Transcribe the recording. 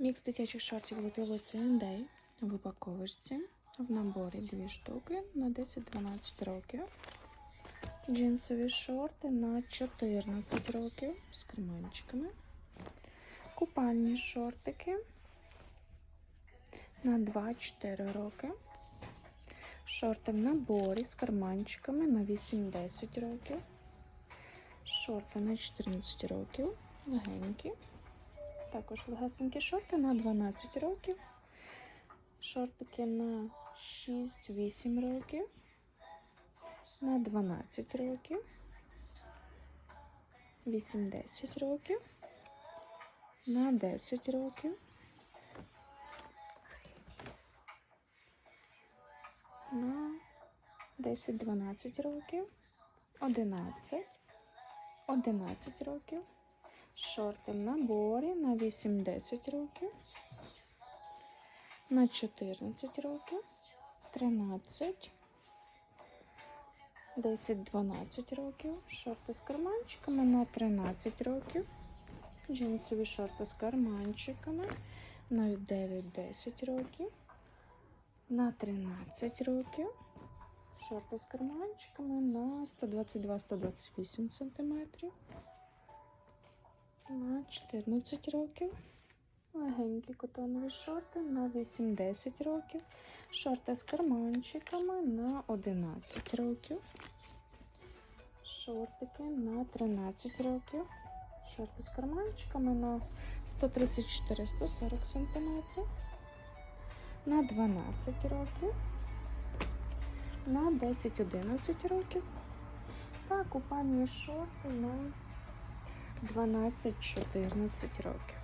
Мікс дитячих шортів лепіли C&A в упаковочці. В наборі дві штуки на 10-12 років. Джинсові шорти на 14 років з карманчиками. Купальні шортики на 2-4 роки. Шорти в наборі з карманчиками на 8-10 років. Шорти на 14 років. Легенькі. Також легесенькі шорти на 12 років. Шортики на 6-8 років. На 12 років. 8-10 років. На 10 років. На 10-12 років. 11. 11 років. Шорти в наборі на 8-10 років. На 14 років. 13. 10-12 років. Шорти з карманчиками на 13 років. Джинсові шорти з карманчиками на 9-10 років. На 13 років. Шорти з карманчиками на 122-128 сантиметрів. На 14 років. Легенькі котонові шорти на 8-10 років. Шорти з карманчиками на 11 років. Шортики на 13 років. Шорти з карманчиками на 134-140 см. На 12 років. На 10-11 років. Та купальні шорти на 12-14 років.